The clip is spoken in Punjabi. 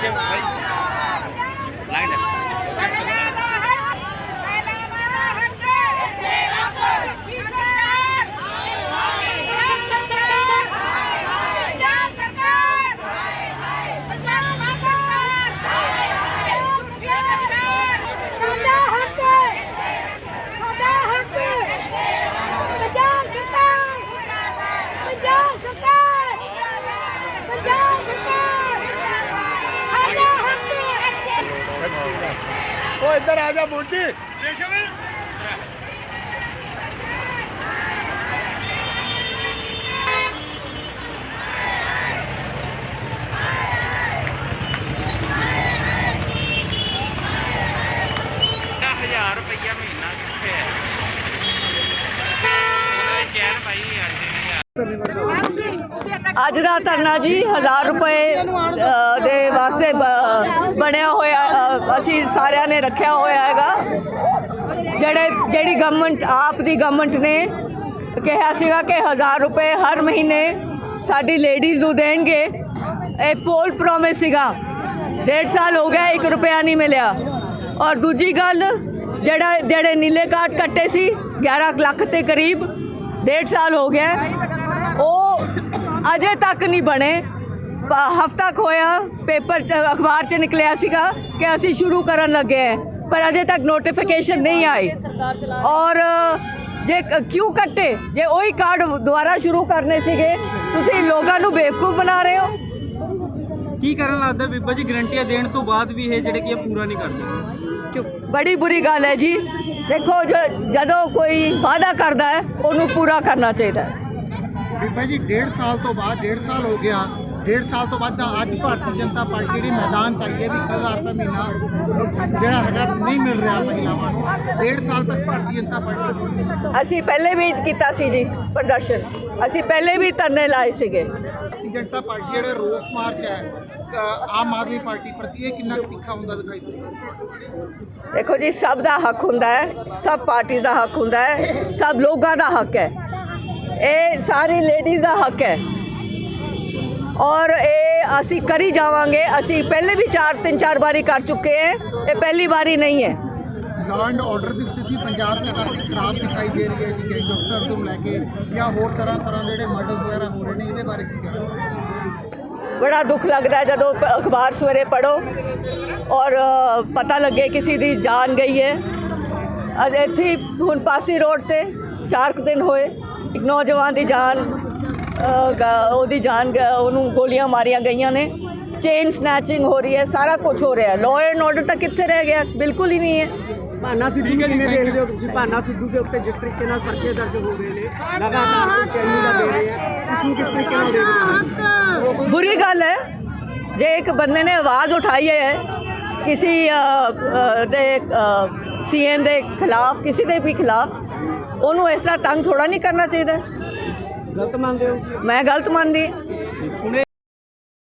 我们不 ਇੱਧਰ ਆ ਜਾ ਮੋਟੀ ਹਜ਼ਾਰ ਰੁਪਈਆ ਮਹੀਨਾ ਕਿੱਥੇ ਹੈ ਉਹਨਾਂ ਦੀ ਚੈਨ ਪਾਈ ਹੋਈ ਅੱਜ ਨੇ ਅੱਜ ਦਾ ਧਰਨਾ ਜੀ 1000 ਰੁਪਏ ਅ, ਦੇ ਵਾਸਤੇ ਬ- ਬਣਿਆ ਹੋਇਆ ਅ, ਅਸੀਂ ਸਾਰਿਆਂ ਨੇ ਰੱਖਿਆ ਹੋਇਆ ਹੈਗਾ। ਜਿਹੜੇ ਜਿਹੜੀ ਗਵਰਨਮੈਂਟ ਆਪ ਦੀ ਗਵਰਨਮੈਂਟ ਨੇ ਕਿਹਾ ਸੀਗਾ ਕਿ 1000 ਰੁਪਏ ਹਰ ਮਹੀਨੇ ਸਾਡੀ ਲੇਡੀਜ਼ ਨੂੰ ਦੇਣਗੇ। ਇਹ ਪੋਲ ਪ੍ਰੋਮਿਸ ਸੀਗਾ। ਡੇਢ ਸਾਲ ਹੋ ਗਿਆ 1 ਰੁਪਿਆ ਨਹੀਂ ਮਿਲਿਆ। ਔਰ ਦੂਜੀ ਗੱਲ ਜਿਹੜਾ ਜਿਹੜੇ ਨੀਲੇ ਕਾਰਡ ਕੱਟੇ ਸੀ 11 ਲੱਖ ਦੇ ਕਰੀਬ ਡੇਢ ਸਾਲ ਹੋ ਗਿਆ। ਉਹ ਅਜੇ ਤੱਕ ਨਹੀਂ ਬਣੇ। ਹਫਤਾ ਹੋਇਆ ਪੇਪਰ ਅਖਬਾਰ 'ਚ ਨਿਕਲਿਆ ਸੀਗਾ ਕਿ ਅਸੀਂ ਸ਼ੁਰੂ ਕਰਨ ਲੱਗੇ ਹੈ ਪਰ ਅਜੇ ਤੱਕ ਨੋਟੀਫਿਕੇਸ਼ਨ ਨਹੀਂ ਆਈ। ਔਰ ਜੇ ਕਿਉਂ ਕੱਟੇ? ਜੇ ਉਹੀ ਕਾਰਡ ਦੁਬਾਰਾ ਸ਼ੁਰੂ ਕਰਨੇ ਸੀਗੇ ਤੁਸੀਂ ਲੋਕਾਂ ਨੂੰ ਬੇਵਕੂਫ ਬਣਾ ਰਹੇ ਹੋ? ਕੀ ਕਰਨ ਲੱਗਦਾ ਬੀਬਾ ਜੀ? ਗਰੰਟੀਆਂ ਦੇਣ ਤੋਂ ਬਾਅਦ ਵੀ ਇਹ ਜਿਹੜੇ ਕਿ ਪੂਰਾ ਨਹੀਂ ਕਰਦੇ? ਬੜੀ ਬੁਰੀ ਗੱਲ ਹੈ ਜੀ। ਦੇਖੋ ਜਦੋਂ ਕੋਈ ਵਾਅਦਾ ਕਰਦਾ ਹੈ ਉਹਨੂੰ ਪੂਰਾ ਕਰਨਾ ਚਾਹੀਦਾ ਹੈ। ਬੀਬਾ ਜੀ ਡੇਢ ਸਾਲ ਤੋਂ ਬਾਅਦ ਡੇਢ ਸਾਲ ਹੋ ਗਿਆ। ਡੇਢ ਸਾਲ ਤੋਂ ਬਾਅਦ ਤਾਂ ਅੱਜ ਭਾਰਤੀ ਜਨਤਾ ਪਾਰਟੀ ਜਿਹੜੀ ਮੈਦਾਨ ਚ ਆਈ ਹੈ ਵੀ 1000 ਰੁਪਏ ਮਹੀਨਾ ਜਿਹੜਾ ਹੈਗਾ ਨਹੀਂ ਮਿਲ ਰਿਹਾ ਮਹਿਲਾਵਾਂ ਨੂੰ। ਸਾਲ ਤੱਕ ਭਾਰਤੀ ਜਨਤਾ ਪਾਰਟੀ ਅਸੀਂ ਪਹਿਲੇ ਵੀ ਕੀਤਾ ਸੀ ਜੀ ਪ੍ਰਦਰਸ਼ਨ। ਅਸੀਂ ਪਹਿਲੇ ਵੀ ਧਰਨੇ ਲਾਏ ਸੀਗੇ। ਭਾਰਤੀ ਜਨਤਾ ਪਾਰਟੀ ਜਿਹੜਾ ਰੋਸ ਮਾਰਚ ਹੈ ਆਮ ਆਦਮੀ ਪਾਰਟੀ ਪ੍ਰਤੀ ਇਹ ਕਿੰਨਾ ਤਿੱਖਾ ਹੁੰਦਾ ਦਿਖਾਈ ਦਿੰਦਾ ਦੇਖੋ ਜੀ ਸਭ ਦਾ ਹੱਕ ਹੁੰਦਾ ਹੈ ਸਭ ਪਾਰਟੀ ਦਾ ਹੱਕ ਹੁੰਦਾ ਹੈ ਸਭ ਲੋਕਾਂ ਦਾ ਹੱਕ ਹੈ। ਇਹ ਸਾਰੀ ਲੇਡੀਜ਼ ਦਾ ਹੱਕ ਹੈ। ਔਰ ਇਹ ਅਸੀਂ ਕਰੀ ਜਾਵਾਂਗੇ। ਅਸੀਂ ਪਹਿਲੇ ਵੀ ਚਾਰ ਤਿੰਨ ਚਾਰ ਵਾਰੀ ਕਰ ਚੁੱਕੇ ਹੈ। ਇਹ ਪਹਿਲੀ ਵਾਰੀ ਨਹੀਂ ਹੈ। ਲਾਅ ਐਂਡ ਆਰਡਰ ਦੀ ਸਥਿਤੀ ਪੰਜਾਬ 'ਚ ਕਾਫੀ ਖਰਾਬ ਦਿਖਾਈ ਦੇ ਰਹੀ ਹੈ ਜੀ ਗੈਂਗਸਟਰ ਤੋਂ ਲੈ ਕੇ ਜਾਂ ਹੋਰ ਤਰ੍ਹਾਂ ਤਰ੍ਹਾਂ ਦੇ ਜਿਹੜੇ ਮਰਡਰਸ ਵਗੈਰਾ ਹੋ ਰਹੇ ਨੇ ਇਹਦੇ ਬਾਰੇ ਕੀ ਕਹਿਣਾ? ਬੜਾ ਦੁੱਖ ਲੱਗਦਾ ਜਦੋਂ ਅਖਬਾਰ ਸਵੇਰੇ ਪੜੋ ਔਰ ਪਤਾ ਲੱਗੇ ਕਿਸੇ ਦੀ ਜਾਨ ਗਈ ਹੈ। ਅੱਜ ਇੱਥੇ ਹੁਣ ਪਾਸੀ ਰੋਡ ਤੇ ਚਾਰ ਕੁ ਦਿਨ ਹੋਏ। ਨੌਜਵਾਨ ਦੀ ਜਾਨ ਉਹਦੀ ਜਾਨ ਉਹਨੂੰ ਗੋਲੀਆਂ ਮਾਰੀਆਂ ਗਈਆਂ ਨੇ। ਚੇਨ ਸਨੈਚਿੰਗ ਹੋ ਰਹੀ ਹੈ ਸਾਰਾ ਕੁਝ ਹੋ ਰਿਹਾ। ਹੈ ਲਾਅ ਐਂਡ ਆਰਡਰ ਤਾਂ ਕਿੱਥੇ ਰਹਿ ਗਿਆ? ਬਿਲਕੁਲ ਹੀ ਨਹੀਂ ਹੈ। ਭਾਨਾ ਸਿੱਧੂ ਨੂੰ ਕਿਵੇਂ ਦੇਖਦੇ ਹੋ ਤੁਸੀਂ? ਭਾਨਾ ਸਿੱਧੂ ਦੇ ਉੱਤੇ ਜਿਸ ਤਰੀਕੇ ਨਾਲ ਪਰਚੇ ਦਰਜ ਹੋ ਗਏ ਨੇ ਲਗਾਤਾਰ ਚੈਨੀ ਦਾ ਦੇ ਰਹੇ ਆ। ਉਸ ਨੂੰ ਕਿਸ ਤਰੀਕੇ ਨਾਲ ਦੇਖਦੇ ਹੋ? ਬੁਰੀ ਗੱਲ ਹੈ ਜੇ ਇੱਕ ਬੰਦੇ ਨੇ ਆਵਾਜ਼ ਉਠਾਈ ਹੈ ਕਿਸੇ ਦੇ ਸੀਐਮ ਦੇ ਖਿਲਾਫ ਕਿਸੇ ਦੇ ਵੀ ਖਿਲਾਫ ਉਹਨੂੰ ਇਸ ਤਰ੍ਹਾਂ ਤੰਗ ਥੋੜਾ ਨਹੀਂ ਕਰਨਾ ਚਾਹੀਦਾ ਗਲਤ ਮੰਨਦੇ ਹੋ ਮੈਂ ਗਲਤ ਮੰਨਦੀ।